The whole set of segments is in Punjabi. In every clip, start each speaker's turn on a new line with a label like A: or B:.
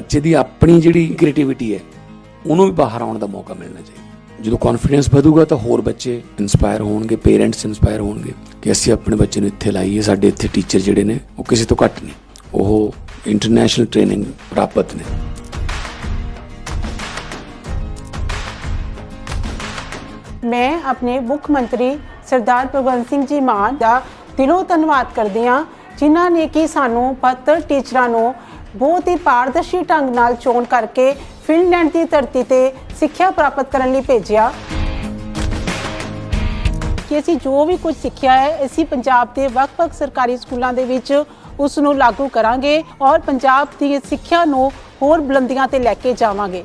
A: ਬੱਚੇ ਦੀ ਆਪਣੀ ਜਿਹੜੀ ਕ੍ਰੀਏਟੀਵਿਟੀ ਹੈ, ਉਹਨੂੰ ਵੀ ਬਾਹਰ ਆਉਣ ਦਾ ਮੌਕਾ ਮਿਲਣਾ ਚਾਹੀਦਾ। ਜਦੋਂ ਕੌਨਫੀਡੈਂਸ ਵਧੂਗਾ ਤਾਂ ਹੋਰ ਬੱਚੇ ਇਨਸਪਾਇਰ ਹੋਣਗੇ ਪੇਰੈਂਟਸ ਇਨਸਪਾਇਰ ਹੋਣਗੇ ਕਿ ਅਸੀਂ ਆਪਣੇ ਬੱਚੇ ਨੂੰ ਇੱਥੇ ਲਾਈਏ, ਸਾਡੇ ਇੱਥੇ ਟੀਚਰ ਜਿਹੜੇ ਨੇ, ਉਹ ਕਿਸੇ ਤੋਂ ਘੱਟ ਨਹੀਂ। ਉਹ ਇੰਟਰਨੈਸ਼ਨਲ ਟ੍ਰੇਨਿੰਗ ਪ੍ਰਾਪਤ ਨੇ।
B: ਮੈਂ ਆਪਣੇ ਮੁੱਖ ਮੰਤਰੀ ਸਰਦਾਰ ਭਗਵੰਤ ਸਿੰਘ ਜੀ ਮਾਨ ਦਾ ਦਿਲੋਂ ਧੰਨਵਾਦ ਕਰਦੀ ਹਾਂ, ਜਿਨ੍ਹਾਂ ਨੇ ਕਿ ਸਾਨੂੰ ਪੱਤਰ ਟੀਚਰਾਂ ਨੂੰ ਬਹੁਤ ਹੀ ਪਾਰਦਰਸ਼ੀ ਢੰਗ ਨਾਲ ਚੋਣ ਕਰਕੇ ਫਿਨਲੈਂਡ ਦੀ ਧਰਤੀ ਤੇ ਸਿੱਖਿਆ ਪ੍ਰਾਪਤ ਕਰਨ ਲਈ ਭੇਜਿਆ। ਕਿ ਅਸੀਂ ਜੋ ਵੀ ਕੁਝ ਸਿੱਖਿਆ ਹੈ, ਅਸੀਂ ਪੰਜਾਬ ਦੇ ਵੱਖ-ਵੱਖ ਸਰਕਾਰੀ ਸਕੂਲਾਂ ਦੇ ਵਿੱਚ ਉਸ ਨੂੰ ਲਾਗੂ ਕਰਾਂਗੇ ਔਰ ਪੰਜਾਬ ਦੀ ਸਿੱਖਿਆ ਨੂੰ ਹੋਰ ਬੁਲੰਦੀਆਂ ਤੇ ਲੈ ਕੇ ਜਾਵਾਂਗੇ।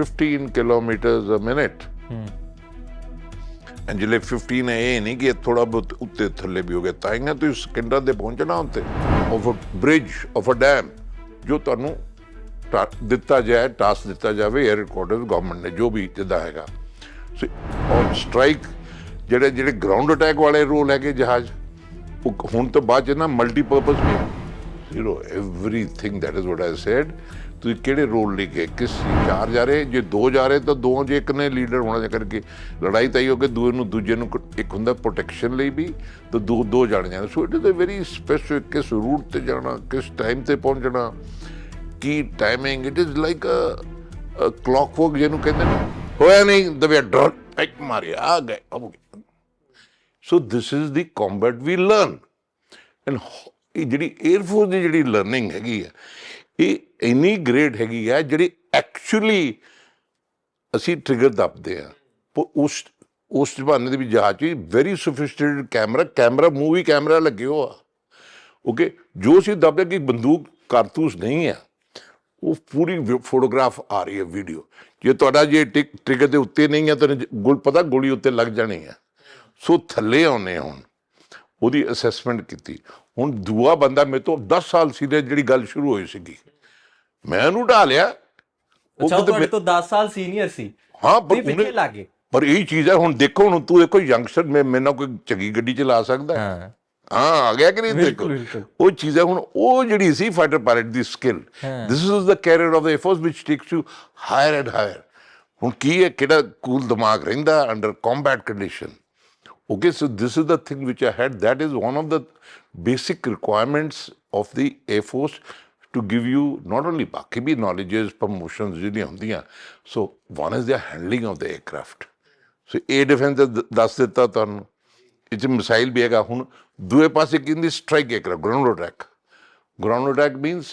C: Fifteen kilometers a minute. And ਜਿਹੜੇ 15 ਹੈ ਇਹ ਨਹੀਂ ਕਿ ਥੋੜਾ ਬਹੁਤ ਉੱਤੇ ਥੱਲੇ ਵੀ ਹੋ ਗਿਆ ਤਾਂ ਹੀ ਤੁਸੀਂ ਸਕਿੰਡਰ ਦੇ ਪਹੁੰਚਣਾ ਉੱਤੇ। Of a bridge of a dam ਜੋ ਤੁਹਾਨੂੰ ਦਿੱਤਾ ਜਾਏ ਟਾਸਕ ਦਿੱਤਾ ਜਾਵੇ 에ਅਰ ਰਿਕਾਰਡਰ ਗਵਰਨਮੈਂਟ ਨੇ ਜੋ ਵੀ ਜਿੱਦਾਂ ਹੈਗਾ। ਸੋ ਔਨ ਸਟ੍ਰਾਈਕ ਜਿਹੜੇ ਜਿਹੜੇ ਗਰਾਊਂਡ ਅਟੈਕ ਵਾਲੇ ਰੋਲ ਹੈਗੇ ਜਹਾਜ਼ ਹੁਣ ਤੋਂ ਬਾਅਦ ਚ ਨਾ multipurpose we zero everything that is what I said ਤੁਸੀਂ ਕਿਹੜੇ ਰੋਲ ਲੈ ਕੇ ਕਿਸ ਚਾਰ ਜਾ ਰਹੇ? ਜੇ ਦੋ ਜਾ ਰਹੇ ਤਾਂ ਦੋ ਜੇ ਇੱਕ ਨੇ ਲੀਡਰ ਹੋਣਾ ਜਾ ਕਰਕੇ ਲੜਾਈ ਤਾਂ ਹੀ ਹੋ ਕਿ ਦੂਏ ਨੂੰ ਦੂਜੇ ਨੂੰ ਇੱਕ ਹੁੰਦਾ ਪ੍ਰੋਟੈਕਸ਼ਨ ਲਈ ਵੀ, ਤਾਂ ਦੋ ਦੋ ਜਾਣੇ ਜਾਂਦੇ। So it is a very specific ਕਿਸ ਰੂਟ ਤੇ ਜਾਣਾ, ਕਿਸ ਟਾਈਮ ਤੇ ਪਹੁੰਚਣਾ ਕੀ timing it is like a clockwork ਜਿਹਨੂੰ ਕਹਿੰਦੇ ਨੇ। ਹੋਇਆ ਨਹੀਂ ਦਵੇ ਡਰ ਇੱਕ ਮਾਰਿਆ, ਆ ਗਏ ਹੋ ਗਿਆ so this is the combat we learn and ਜਿਹੜੀ 에ਅਰ ਫੋਰਸ ਦੀ ਜਿਹੜੀ ਲਰਨਿੰਗ ਹੈਗੀ ਹੈ ਇਹ ਇੰਨੀ ਗ੍ਰੇਟ ਹੈਗੀ ਹੈ ਜਿਹੜੀ ਐਕਚੁਅਲੀ ਅਸੀਂ ਟ੍ਰਿਗਰ ਦੱਬਦੇ ਆ। ਪ- ਉਸ ਉਸ ਜ਼ਮਾਨੇ ਦੇ ਵੀ ਜਹਾਜ਼ 'ਚ very sophisticated camera camera movie camera ਲੱਗੇ ਹੋ ਆ। ਓਕੇ ਜੋ ਅਸੀਂ ਦੱਬਦੇ ਕਿ ਬੰਦੂਕ ਕਾਰਤੂਸ ਨਹੀਂ ਆ, ਉਹ ਪੂਰੀ ਫੋਟੋਗ੍ਰਾਫ ਆ ਰਹੀ ਹੈ ਵੀਡੀਓ ਜੇ ਤੁਹਾਡਾ ਜੇ ਟਿਕ- ਟ੍ਰਿਗਰ ਦੇ ਉੱਤੇ ਨਹੀਂ ਹੈ ਤਾਂ ਗੁਲ, ਪਤਾ ਗੋਲੀ ਉੱਤੇ ਲੱਗ ਜਾਣੀ ਹੈ ਸੋ ਥੱਲੇ ਆਉਨੇ ਹੁਣ। ਉਹਦੀ ਅਸੈਸਮੈਂਟ ਕੀਤੀ। ਹੁਣ ਦੂਆ ਬੰਦਾ ਮੇਰੇ ਤੋਂ 10 ਸਾਲ ਸੀ ਜਿਹੜੀ ਗੱਲ ਸ਼ੁਰੂ ਹੋਈ ਸੀਗੀ। ਮੈਂ ਉਹਨੂੰ ਉਹ
D: ਅੱਛਾ ਉਹ ਤੁਹਾਡੇ ਤੋਂ 10 ਸਾਲ ਸੀਨੀਅਰ ਸੀ
C: ਹਾਂ ਪਰ ਉਹਨੇ
D: ਲੱਗੇ
C: ਪਰ ਇਹ ਚੀਜ਼ ਹੈ ਹੁਣ ਦੇਖੋ ਹੁਣ ਤੂੰ ਦੇਖੋ ਯੰਗਸਟਰ ਮੈਂ ਮੇਰੇ ਨਾਲ ਕੋਈ ਚੰਗੀ ਗੱਡੀ ਚਲਾ ਸਕਦਾ ਹੈ?
D: ਹਾਂ
C: ਆ ਗਿਆ ਕਿ ਨਹੀਂ ਦੇਖੋ। ਉਹ ਚੀਜ਼ ਹੈ ਹੁਣ ਉਹ ਜਿਹੜੀ ਸੀ fighter pilot the skill. This is the career of the air force which takes you higher and higher ਹੁਣ ਕੀ ਹੈ ਕਿਹੜਾ ਕੂਲ ਦਿਮਾਗ ਰਹਿੰਦਾ under combat condition so this is the thing which I had. That is one of the basic requirements of the Air Force to give you not only ਬਾਕੀ ਵੀ knowledges, promotions ਜਿਹੜੀਆਂ ਹੁੰਦੀਆਂ. So one is the handling of the aircraft. So air defense ਦਾ ਦ- ਦੱਸ ਦਿੱਤਾ ਤੁਹਾਨੂੰ। ਇਹ 'ਚ ਮਿਸਾਈਲ ਵੀ ਹੈਗਾ। ਹੁਣ ਦੂਏ ਪਾਸੇ ਕੀ ਹੁੰਦੀ? Strike aircraft ground attack ground attack means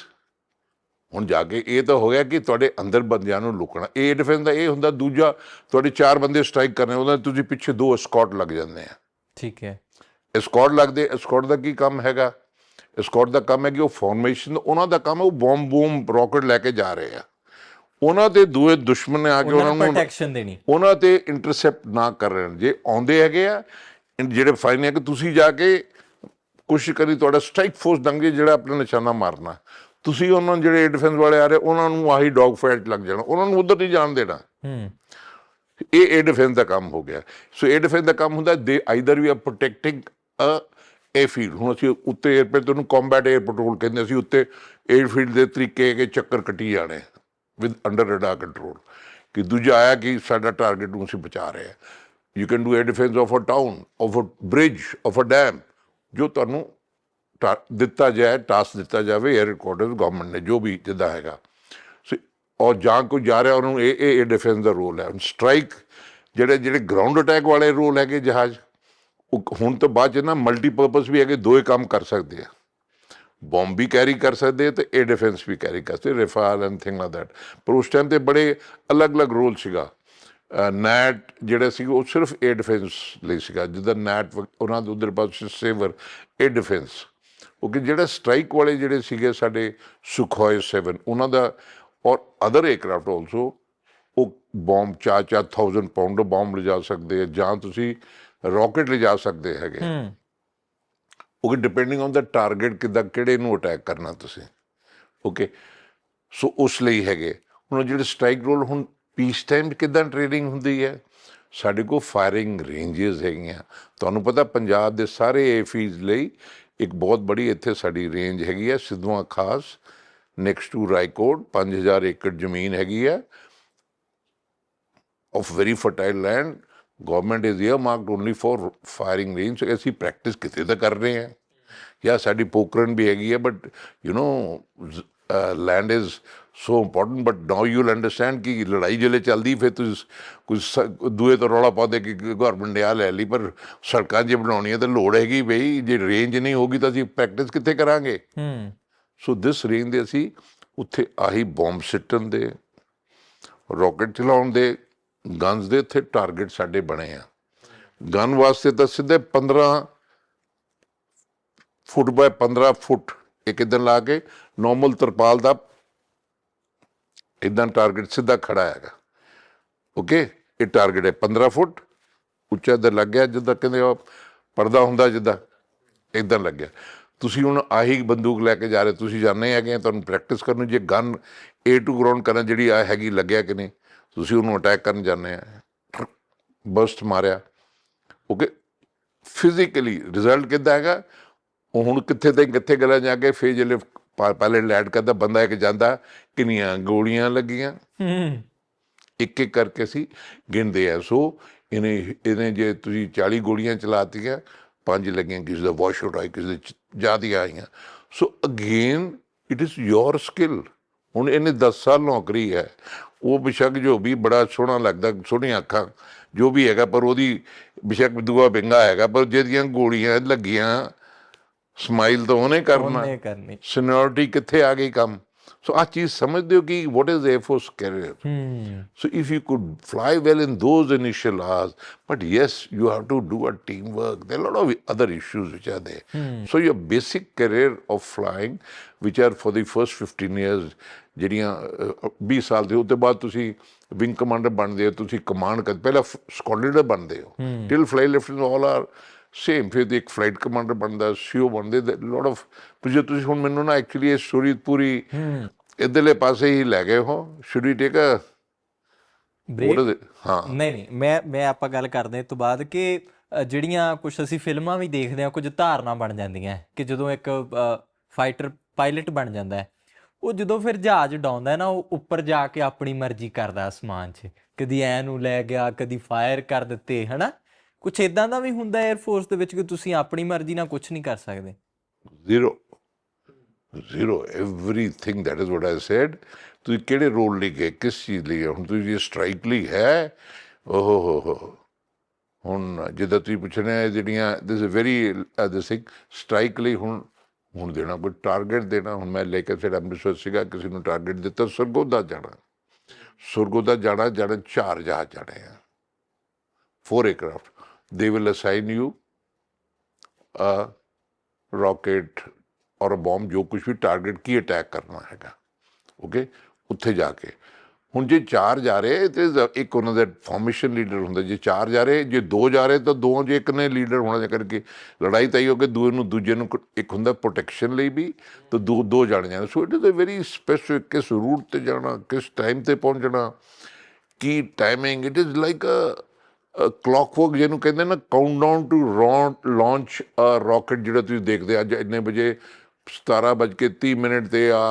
C: ਹੁਣ ਜਾ ਕੇ ਇਹ ਤਾਂ ਹੋ ਗਿਆ ਕਿ ਤੁਹਾਡੇ ਅੰਦਰ ਬੰਦਿਆਂ ਨੂੰ ਲੁਕਣਾ। ਇਹ ਡਿਫੈਂਸ ਦਾ ਇਹ ਹੁੰਦਾ ਦੂਜਾ ਤੁਹਾਡੇ ਚਾਰ ਬੰਦੇ ਸਟ੍ਰਾਈਕ ਕਰਨੇ ਉਹਦਾ ਤੁਸੀਂ ਪਿੱਛੇ ਦੋ ਸਕਾਟ ਲੱਗ ਜਾਂਦੇ ਆ।
D: ਠੀਕ ਹੈ।
C: ਸਕਾਟ ਲੱਗਦੇ ਸਕਾਟ ਦਾ ਕੀ ਕੰਮ ਹੈਗਾ? ਸਕਾਟ ਦਾ ਕੰਮ ਹੈ ਕਿ ਉਹ ਫਾਰਮੇਸ਼ਨ ਉਹਨਾਂ ਦਾ ਕੰਮ ਹੈ ਉਹ ਬੰਬ ਬੂਮ ਰਾਕਟ ਲੈ ਕੇ ਜਾ ਰਹੇ ਆ। ਉਹਨਾਂ ਦੇ ਦੂਏ ਦੁਸ਼ਮਣ ਨੇ ਆ ਕੇ
D: ਉਹਨਾਂ ਨੂੰ ਪ੍ਰੋਟੈਕਸ਼ਨ ਦੇਣੀ।
C: ਉਹਨਾਂ ਤੇ ਇੰਟਰਸੈਪਟ ਨਾ ਕਰ ਰਹੇ ਨੇ। ਜੇ ਆਉਂਦੇ ਹੈਗੇ ਆ ਜਿਹੜੇ ਫਾਈਨ ਹੈ ਕਿ ਤੁਸੀਂ ਜਾ ਕੇ ਕੋਸ਼ਿਸ਼ ਕਰੀ ਤੁਹਾਡਾ ਸਟ੍ਰਾਈਕ ਫੋਰਸ ਦੰਗੇ ਜਿਹੜਾ ਆਪਣਾ ਨਿਸ਼ਾਨਾ ਮਾਰਨਾ। ਤੁਸੀਂ ਉਹਨਾਂ ਜਿਹੜੇ ਡਿਫੈਂਸ ਵਾਲੇ ਆ ਰਹੇ ਉਹਨਾਂ ਨੂੰ ਆਹੀ ਡੌਗ ਫਾਈਟ ਲੱਗ ਜਾਣਾ। ਉਹਨਾਂ ਨੂੰ ਉਧਰ ਨਹੀਂ ਜਾਣ ਦੇਣਾ।
D: ਹੂੰ।
C: ਇਹ 에ਅਰ ਡਿਫੈਂਸ ਦਾ ਕੰਮ ਹੋ ਗਿਆ। ਸੋ 에ਅਰ ਡਿਫੈਂਸ ਦਾ ਕੰਮ ਹੁੰਦਾ ਦੇ ਆਈਦਰ ਵੀ ਆ ਪ੍ਰੋਟੈਕਟਿੰਗ ਅ 에ਅਰਫੀਲਡ ਹੁਣ ਅਸੀਂ ਉੱਤੇ 에ਅਰਪੋਰਟ ਨੂੰ ਕੰਬੈਟ 에ਅਰ ਪੈਟਰੋਲ ਕਹਿੰਦੇ ਸੀ ਉੱਤੇ 에ਅਰਫੀਲਡ ਦੇ ਤਰੀਕੇ ਕੇ ਚੱਕਰ ਕੱਟੀ ਜਾਣੇ ਵਿਦ ਅੰਡਰ ਰਡਾਰ ਕੰਟਰੋਲ ਕਿ ਦੂਜਾ ਆਇਆ ਕਿ ਸਾਡਾ ਟਾਰਗੇਟ ਨੂੰ ਅਸੀਂ ਬਚਾ ਰਹੇ ਹਾਂ। You can do air defence of a town of a bridge of a dam ਜੋ ਤੁਹਾਨੂੰ ਦਿੱਤਾ ਜਾਏ ਟਾਸਕ ਦਿੱਤਾ ਜਾਵੇ 에ਅਰ ਰਿਕਾਰਡਰਸ ਗਵਰਨਮੈਂਟ ਨੇ, ਜੋ ਵੀ ਜਿੱਦਾਂ ਹੈਗਾ। ਔਰ ਜਾਂ ਕੋਈ ਜਾ ਰਿਹਾ ਉਹਨੂੰ, ਇਹ ਇਹ ਡਿਫੈਂਸ ਦਾ ਰੋਲ ਹੈ। ਸਟ੍ਰਾਈਕ ਜਿਹੜੇ ਜਿਹੜੇ ਗਰਾਊਂਡ ਅਟੈਕ ਵਾਲੇ ਰੋਲ ਹੈਗੇ ਜਹਾਜ਼ ਉਹ ਹੁਣ ਤੋਂ ਬਾਅਦ ਚ ਨਾ ਮਲਟੀਪਰਪਸ ਵੀ ਹੈਗੇ, ਦੋਏ ਕੰਮ ਕਰ ਸਕਦੇ ਆ। ਬੰਬ ਵੀ ਕੈਰੀ ਕਰ ਸਕਦੇ ਤੇ ਏ ਡਿਫੈਂਸ ਵੀ ਕੈਰੀ ਕਰ ਸਕਦੇ Rafale and thing like that ਪਰ ਉਸ ਟਾਈਮ ਤੇ ਬੜੇ ਅਲੱਗ-ਅਲੱਗ ਰੋਲ ਸੀਗਾ। ਨੈਟ ਜਿਹੜਾ ਸੀ, ਉਹ ਸਿਰਫ ਏ ਡਿਫੈਂਸ ਲਈ ਸੀਗਾ। ਜਿੱਦਾਂ ਨੈਟ ਉਹਨਾਂ ਦੇ ਉਧਰ ਪਾਸ ਸੇਵਰ ਏ ਡਿਫੈਂਸ ਉਹ ਕਿ ਜਿਹੜਾ ਸਟ੍ਰਾਈਕ ਵਾਲੇ ਜਿਹੜੇ ਸੀਗੇ ਸਾਡੇ ਸੁਖੋਏ 7 ਉਹਨਾਂ ਦਾ ਔਰ ਅਦਰ 에ਅਰਕ੍ਰਾਫਟ ਆਲਸੋ ਉਹ ਬੰਬ ਚਾ ਚਾ 1000 ਪਾਉਂਡ ਬੰਬ ਲਿਜਾ ਸਕਦੇ ਆ। ਜਾਂ ਤੁਸੀਂ ਰਾਕਟ ਲਿਜਾ ਸਕਦੇ ਹੈਗੇ।
D: ਹੂੰ।
C: Okay depending on the target ਕਿੱਦਾਂ ਕਿਹੜੇ ਨੂੰ ਅਟੈਕ ਕਰਨਾ ਤੁਸੀਂ। ਓਕੇ ਸੋ ਉਸ ਲਈ ਹੈਗੇ। ਹੁਣ ਜਿਹੜੇ ਸਟ੍ਰਾਈਕ ਰੋਲ ਹੁਣ ਪੀਸ ਟਾਈਮ ਕਿੱਦਾਂ ਟ੍ਰੇਨਿੰਗ ਹੁੰਦੀ ਹੈ? ਸਾਡੇ ਕੋਲ ਫਾਇਰਿੰਗ ਰੇਂਜਸ ਹੈਗੀਆਂ। ਤੁਹਾਨੂੰ ਪਤਾ ਪੰਜਾਬ ਦੇ ਸਾਰੇ ਏਫੀਜ਼ ਲਈ ਇੱਕ ਬਹੁਤ ਬੜੀ ਇੱਥੇ ਸਾਡੀ ਰੇਂਜ ਹੈਗੀ ਹੈ ਸਿੱਧਵਾਂ ਖਾਸ ਨੈਕਸਟ ਟੂ ਰਾਈਕੋਟ 5000 ਏਕੜ ਜ਼ਮੀਨ ਹੈਗੀ ਹੈ। Of very fertile land government is earmarked only for firing range. So ਅਸੀਂ ਪ੍ਰੈਕਟਿਸ ਕਿਤੇ ਤਾਂ ਕਰ ਰਹੇ ਹਾਂ ਜਾਂ ਸਾਡੀ ਪੋਕਰਨ ਵੀ ਹੈਗੀ ਹੈ but you know land is so important but now you will understand ਕਿ ਲੜਾਈ ਜਿਹੜੇ ਚੱਲਦੀ ਫਿਰ ਤੁਸੀਂ ਕੁਝ ਦੂਏ ਤੋਂ ਰੌਲਾ ਪਾਉਂਦੇ ਕਿ ਗਵਰਨਮੈਂਟ ਨੇ ਆ ਲੈ ਲਈ ਪਰ ਸੜਕਾਂ ਜੇ ਬਣਾਉਣੀਆਂ ਤਾਂ ਲੋੜ ਹੈਗੀ ਬਈ ਜੇ ਰੇਂਜ ਨਹੀਂ ਹੋਗੀ ਤਾਂ ਅਸੀਂ ਪ੍ਰੈਕਟਿਸ ਕਿੱਥੇ ਕਰਾਂਗੇ
D: ਹੂੰ
C: ਸੋ ਦਿਸ ਰੇਂਜ ਦੇ ਅਸੀਂ ਉੱਥੇ ਆਹੀ ਬੰਬ ਸਿੱਟਣ ਦੇ ਰਾਕਟ ਚਲਾਉਣ ਦੇ ਗਨਸ ਦੇ ਇੱਥੇ ਟਾਰਗੇਟ ਸਾਡੇ ਬਣੇ ਆ। ਗਨ ਵਾਸਤੇ ਤਾਂ ਸਿੱਧੇ 15 ਫੁੱਟ ਬਾਏ 15 ਫੁੱਟ ਇੱਕ ਇਦਾਂ ਲਾ ਕੇ ਨਾਰਮਲ ਤਰਪਾਲ ਦਾ ਇਦਾਂ ਟਾਰਗੇਟ ਸਿੱਧਾ ਖੜਾ ਹੈਗਾ। ਓਕੇ ਇਹ ਟਾਰਗੇਟ ਹੈ 15 ਫੁੱਟ ਉੱਚਾ ਇਧਰ ਲੱਗ ਗਿਆ ਜਿੱਦਾਂ ਕਹਿੰਦੇ ਉਹ ਪਰਦਾ ਹੁੰਦਾ ਜਿੱਦਾਂ ਇਦਾਂ ਲੱਗਿਆ ਤੁਸੀਂ ਹੁਣ ਆਹੀ ਬੰਦੂਕ ਲੈ ਕੇ ਜਾ ਰਹੇ ਤੁਸੀਂ ਜਾਣਦੇ ਹੈਗੇ ਆ, ਤੁਹਾਨੂੰ ਪ੍ਰੈਕਟਿਸ ਕਰਨ ਜੇ ਗਨ ਏ ਟੂ ਗਰਾਊਂਡ ਕਰਨ ਜਿਹੜੀ ਆ ਹੈਗੀ ਲੱਗਿਆ ਕਿ ਨਹੀਂ? ਤੁਸੀਂ ਉਹਨੂੰ ਅਟੈਕ ਕਰਨ ਜਾਂਦੇ ਆ। ਬਸਟ ਮਾਰਿਆ। ਓਕੇ ਫਿਜ਼ੀਕਲੀ ਰਿਜ਼ਲਟ ਕਿੱਦਾਂ ਹੈਗਾ? ਉਹ ਹੁਣ ਕਿੱਥੇ ਤੇ ਕਿੱਥੇ ਗਲਾ ਜਾ ਕੇ ਜਿਹੜੇ ਪਾ- ਪਹਿਲੇ ਲੈਡ ਕਰਦਾ ਬੰਦਾ ਇੱਕ ਜਾਂਦਾ ਕਿੰਨੀਆਂ ਗੋਲੀਆਂ ਲੱਗੀਆਂ।
D: ਹੂੰ।
C: ਇੱਕ ਇੱਕ ਕਰਕੇ ਅਸੀਂ ਗਿਣਦੇ ਆ। ਸੋ ਇਹਨੇ ਇਹਨੇ ਜੇ ਤੁਸੀਂ 40 ਗੋਲੀਆਂ ਚਲਾਤੀਆਂ ਪੰਜ ਲੱਗੀਆਂ ਕਿਸੇ ਦਾ ਵਾਸ਼ਆਊਟ ਆਈ ਕਿਸੇ ਦੇ ਜਿਆਦੀਆਂ ਆਈਆਂ। So again it is your skill ਹੁਣ ਇਹਨੇ 10 ਸਾਲ ਨੌਕਰੀ ਹੈ। ਉਹ ਬਿਸ਼ੱਕ ਜੋ ਵੀ ਬੜਾ ਸੋਹਣਾ ਲੱਗਦਾ ਸੋਹਣੀਆਂ ਅੱਖਾਂ ਜੋ ਵੀ ਹੈਗਾ ਪਰ ਉਹਦੀ ਬਿਸ਼ੱਕ ਦੂਆ ਬਿੰਗਾ ਹੈਗਾ ਪਰ ਜਿਹਦੀਆਂ ਗੋਲੀਆਂ ਲੱਗੀਆਂ ਸਮਾਈਲ ਤਾਂ ਉਹਨੇ ਕਰਨਾ।
D: ਉਹਨੇ ਕਰਨੀ।
C: ਸੀਨੀਅਰਿਟੀ ਕਿੱਥੇ ਆ ਗਈ ਕੰਮ? ਸੋ ਆ ਚੀਜ਼ ਸਮਝਦੇ ਹੋ ਕਿ what is air force career
D: hmm
C: So if you could fly well in those initial hours, but yes, you have to do a teamwork. There are a lot of other issues which are there. So your basic career of flying, which are for the first 15 years, ਜਿਹੜੀਆਂ ਅਹ, 20 ਸਾਲ ਦੇ ਉਹ ਤੋਂ ਬਾਅਦ ਤੁਸੀਂ ਵਿੰਗ ਕਮਾਂਡਰ ਬਣਦੇ ਹੋ ਤੁਸੀਂ ਕਮਾਂਡ ਕਰ ਪਹਿਲਾਂ ਸਕੁਆਡਰਨ ਬਣਦੇ ਹੋ till fly lieutenant all are same ਫਿਰ ਇੱਕ ਫਲਾਈਟ ਕਮਾਂਡਰ ਬਣਦਾ ਸੀਓ ਬਣਦੇ ਲੋਟ ਆਫ ਜੇ ਤੁਸੀਂ ਹੁਣ ਮੈਨੂੰ ਨਾ ਐਕਚੁਅਲੀ ਇਹ ਸਟੋਰੀ ਪੂਰੀ ਇਧਰਲੇ ਪਾਸੇ ਹੀ ਲੈ ਗਏ ਹੋ should we take a
D: break?
C: ਹਾਂ।
D: ਨਹੀਂ ਨਹੀਂ ਮੈਂ ਮੈਂ ਆਪਾਂ ਗੱਲ ਕਰਦੇ ਤੋਂ ਬਾਅਦ ਕਿ ਜਿਹੜੀਆਂ ਕੁਝ ਅਸੀਂ ਫਿਲਮਾਂ ਵੀ ਦੇਖਦੇ ਹਾਂ ਕੁਝ ਧਾਰਨਾ ਬਣ ਜਾਂਦੀਆਂ ਕਿ ਜਦੋਂ ਇੱਕ ਫਾਈਟਰ ਪਾਇਲਟ ਬਣ ਜਾਂਦਾ ਹੈ ਉਹ ਜਦੋਂ ਫਿਰ ਜਹਾਜ਼ ਡਾਉਂਦਾ ਹੈ ਨਾ ਉਹ ਉੱਪਰ ਜਾ ਕੇ ਆਪਣੀ ਮਰਜ਼ੀ ਕਰਦਾ ਅਸਮਾਨ 'ਚ। ਕਦੀ ਐ ਨੂੰ ਲੈ ਗਿਆ ਕਦੀ ਫਾਇਰ ਕਰ ਦਿੱਤੇ ਹਨਾ? ਕੁਝ ਇਦਾਂ ਦਾ ਵੀ ਹੁੰਦਾ 에ਅਰ ਫੋਰਸ ਦੇ ਵਿੱਚ ਕਿ ਤੁਸੀਂ ਆਪਣੀ ਮਰਜ਼ੀ ਨਾਲ ਕੁਝ ਨਹੀਂ ਕਰ ਸਕਦੇ।
C: Zero zero everything that is what I said ਤੁਸੀਂ ਕਿਹੜੇ ਰੋਲ ਲਈ ਗਏ ਕਿਸ ਚੀਜ਼ ਲਈ ਗਏ? ਹੁਣ ਤੁਸੀਂ ਜੇ ਸਟ੍ਰਾਈਕ ਲਈ ਹੈ ਓਹ ਹੋ ਹੋ ਹੁਣ ਜਿੱਦਾਂ ਤੁਸੀਂ ਪੁੱਛਣਾ ਹੈ ਜਿਹੜੀਆਂ this is very this thing strike ਲਈ ਹੁਣ ਹੁਣ ਦੇਣਾ ਕੋਈ ਟਾਰਗੇਟ ਦੇਣਾ ਹੁਣ ਮੈਂ ਲੈ ਕੇ ਫਿਰ ਅੰਮ੍ਰਿਤਸਰ ਸੀਗਾ ਕਿਸੇ ਨੂੰ ਟਾਰਗੇਟ ਦਿੱਤਾ ਸਰਗੋਦਾ ਜਾਣਾ ਸਰਗੋਦਾ ਜਾਣਾ ਜਾਣਾ ਚਾਰ ਜਹਾਜ਼ ਜਾਣੇ ਆ four aircraft. They will assign you a rocket or bomb ਜੋ ਕੁਝ ਵੀ ਟਾਰਗੇਟ ਕੀ ਅਟੈਕ ਕਰਨਾ ਹੈਗਾ। ਓਕੇ ਉੱਥੇ ਜਾ ਕੇ। ਹੁਣ ਜੇ ਚਾਰ ਜਾ ਰਹੇ, ਤੇ ਇੱਕ ਉਹਨਾਂ ਦਾ ਫਾਰਮੇਸ਼ਨ ਲੀਡਰ ਹੁੰਦਾ। ਜੇ ਚਾਰ ਜਾ ਰਹੇ, ਜੇ ਦੋ ਜਾ ਰਹੇ, ਤਾਂ ਦੋ ਜੇ ਇੱਕ ਨੇ ਲੀਡਰ ਹੋਣਾ ਜਾ ਕਰਕੇ ਲੜਾਈ ਤਾਂ ਹੀ ਹੋ ਕੇ ਦੂਏ ਨੂੰ ਦੂਜੇ ਨੂੰ ਕ- ਇੱਕ ਹੁੰਦਾ ਪ੍ਰੋਟੈਕਸ਼ਨ ਲਈ ਵੀ, ਤਾਂ ਦੋ ਦੋ ਜਾਣੇ ਜਾਣੇ so it is a very specific ਕਿਸ ਰੂਟ ਤੇ ਜਾਣਾ, ਕਿਸ ਟਾਈਮ ਤੇ ਪਹੁੰਚਣਾ, ਕੀ timing it is like a clockwork ਜਿਹਨੂੰ ਕਹਿੰਦੇ ਨਾ countdown to launch a rocket ਜਿਹੜਾ ਤੁਸੀਂ ਦੇਖਦੇ ਅੱਜ ਇੰਨੇ ਵਜੇ 17:30 ਮਿੰਟ ਤੇ ਆ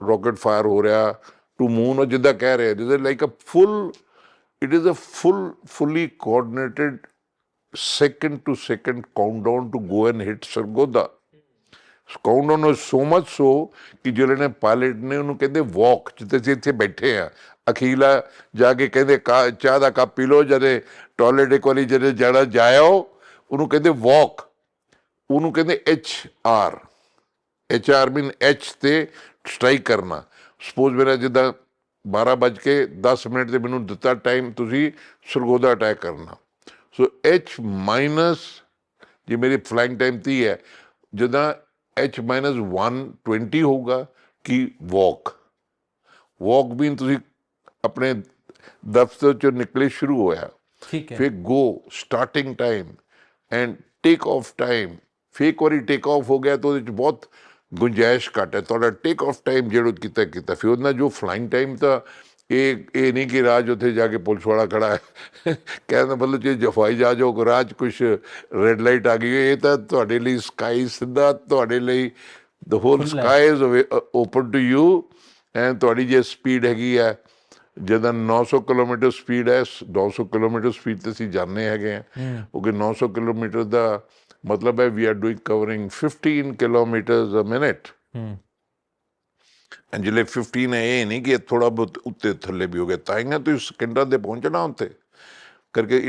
C: ਰਾਕਟ ਫਾਇਰ ਹੋ ਰਿਹਾ ਟੂ ਮੂਨ ਉਹ ਜਿੱਦਾਂ ਕਹਿ ਰਹੇ ਜਿੱਦਾਂ like a full it is a full fully coordinated second to second countdown to go and hit Sargodha countdown was so much so ਕਿ ਜਿਹੜੇ ਨੇ ਪਾਇਲਟ ਨੇ ਉਹਨੂੰ ਕਹਿੰਦੇ ਵਾਕ ਜਿੱਥੇ ਅਸੀਂ ਇੱਥੇ ਬੈਠੇ ਆ ਅਖੀਲਾ ਜਾ ਕੇ ਕਹਿੰਦੇ ਕਾ- ਚਾਹ ਦਾ ਕੱਪ ਪੀ ਲਓ ਜਦੇ ਟਾਇਲਟ ਇੱਕ ਵਾਰੀ ਜਦੇ ਜਾਣਾ ਜਾਇਓ ਉਹਨੂੰ ਕਹਿੰਦੇ ਵਾਕ ਉਹਨੂੰ ਕਹਿੰਦੇ H R H R mean H ਤੇ ਸਟ੍ਰਾਈਕ ਕਰਨਾ। ਸਪੋਜ਼ ਮੇਰਾ ਜਿੱਦਾਂ 12 ਵੱਜ ਕੇ 10 ਮਿੰਟ ਤੇ ਮੈਨੂੰ ਦਿੱਤਾ ਟਾਈਮ ਤੁਸੀਂ ਸਰਗੋਦਾ ਅਟੈਕ ਕਰਨਾ। ਸੋ ਐਚ ਮਾਈਨਸ ਜੇ ਮੇਰੀ ਫਲਾਈਂਗ ਟਾਈਮ 30 ਹੈ ਜਦੋਂ ਐਚ ਮਾਈਨਸ 120 ਹੋਊਗਾ ਕਿ ਵਾਕ ਵਾਕ ਵੀ ਤੁਸੀਂ ਆਪਣੇ ਦਫ਼ਤਰ ਚੋਂ ਨਿਕਲੇ ਸ਼ੁਰੂ ਹੋਇਆ।
D: ਠੀਕ ਹੈ।
C: ਫਿਰ go starting time and take off time ਫਿਰ ਇੱਕ ਵਾਰੀ ਟੇਕ ਆਫ ਹੋ ਗਿਆ ਤਾਂ ਉਹਦੇ ਚ ਬਹੁਤ ਗੁੰਜਾਇਸ਼ ਘੱਟ ਹੈ। ਤੁਹਾਡਾ ਟੇਕ ਆਫ ਟਾਈਮ ਜਿਹੜਾ ਕੀਤਾ ਕੀਤਾ ਫਿਰ ਉਹਦਾ ਜੋ ਫਲਾਈਂਗ ਟਾਈਮ ਤਾਂ ਇਹ ਇਹ ਨਹੀਂ ਕਿ ਰਾਜ ਉੱਥੇ ਜਾ ਕੇ ਪੁਲਿਸ ਵਾਲਾ ਖੜਾ ਹੈ। ਕਹਿੰਦਾ ਮਤਲਬ ਜੇ ਜਫਾਈ ਜਾ ਜੋ ਰਾਜ ਕੁਝ ਰੈੱਡ ਲਾਈਟ ਆ ਗਈ ਇਹ ਤਾਂ ਤੁਹਾਡੇ ਲਈ ਸਕਾਈ ਸਿੱਧਾ ਤੁਹਾਡੇ ਲਈ the whole sky is open to you and ਤੁਹਾਡੀ ਜੇ ਸਪੀਡ ਹੈਗੀ ਹੈ ਜਦੋਂ 900 ਕਿਲੋਮੀਟਰ ਸਪੀਡ ਹੈ 900 ਕਿਲੋਮੀਟਰ ਸਪੀਡ ਤੇ ਅਸੀਂ ਜਾਂਦੇ ਹੈਗੇ ਆ ਕਿਉਂਕਿ 900 ਕਿਲੋਮੀਟਰ ਦਾ ਮਤਲਬ ਹੈ we are doing covering 15 kilometres a minute
D: hmm
C: and ਜਿਹੜੇ 15 ਹੈ ਇਹ ਨਹੀਂ ਕਿ ਥੋੜਾ ਬਹੁਤ ਉੱਤੇ ਥੱਲੇ ਵੀ ਹੋ ਗਿਆ ਤਾਂ ਹੀ ਨਾ ਤੁਸੀਂ ਸਕਿੰਟਾਂ ਤੇ ਪਹੁੰਚਣਾ ਉੱਤੇ ਕਰਕੇ